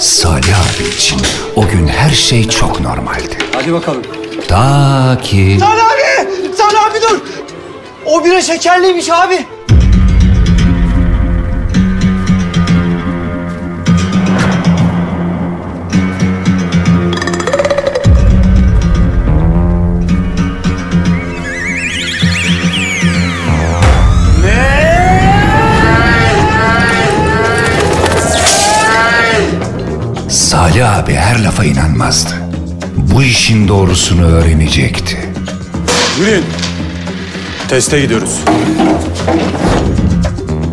Salih için o gün her şey çok normaldi. Hadi bakalım. Ta ki... Salih abi! Salih abi dur! O bira şekerliymiş abi. Salih abi her lafa inanmazdı. Bu işin doğrusunu öğrenecekti. Yürüyün. Teste gidiyoruz.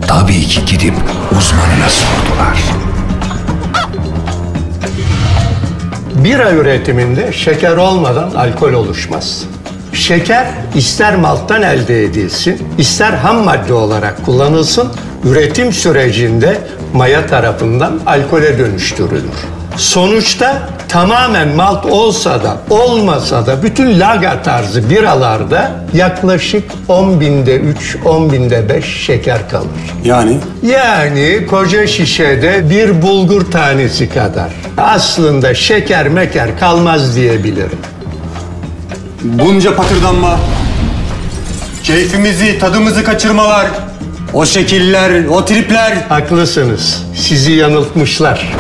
Tabii ki gidip uzmanına sordular. Bira üretiminde şeker olmadan alkol oluşmaz. Şeker ister malttan elde edilsin, ister ham madde olarak kullanılsın, üretim sürecinde maya tarafından alkole dönüştürülür. Sonuçta tamamen malt olsa da olmasa da bütün lager tarzı biralarda yaklaşık 10 binde 3, 10 binde 5 şeker kalır. Yani Yani koca şişede bir bulgur tanesi kadar. Aslında şeker meker kalmaz diyebilirim. bunca patırdanma, keyfimizi, tadımızı kaçırmalar, o şekiller, o tripler. Haklısınız. Sizi yanıltmışlar.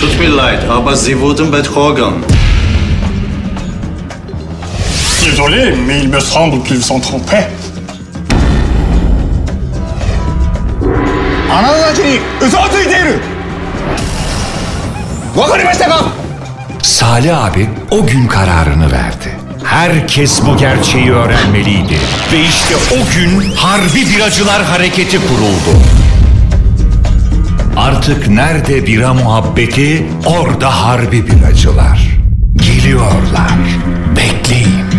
Tut mir leid, aber Sie wurden betrogen. Désolé, mais il me semble qu'ils sont trompés. Salih abi o gün kararını verdi. Herkes bu gerçeği öğrenmeliydi. Ve işte o gün Harbi Biracılar Hareketi kuruldu. Artık nerede bira muhabbeti, orada harbi biracılar. Geliyorlar. Bekleyin.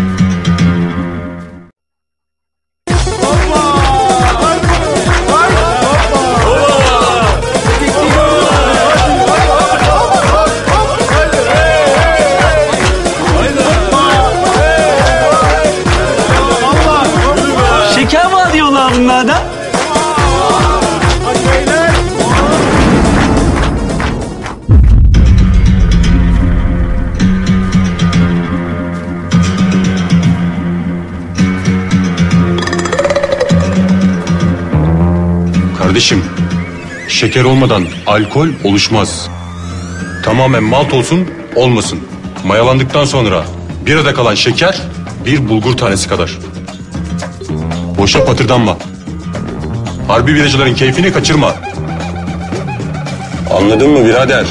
Kardeşim, şeker olmadan alkol oluşmaz. Tamamen malt olsun, olmasın. Mayalandıktan sonra bir arada kalan şeker bir bulgur tanesi kadar. Boşa patırdanma. Harbi biracıların keyfini kaçırma. Anladın mı birader?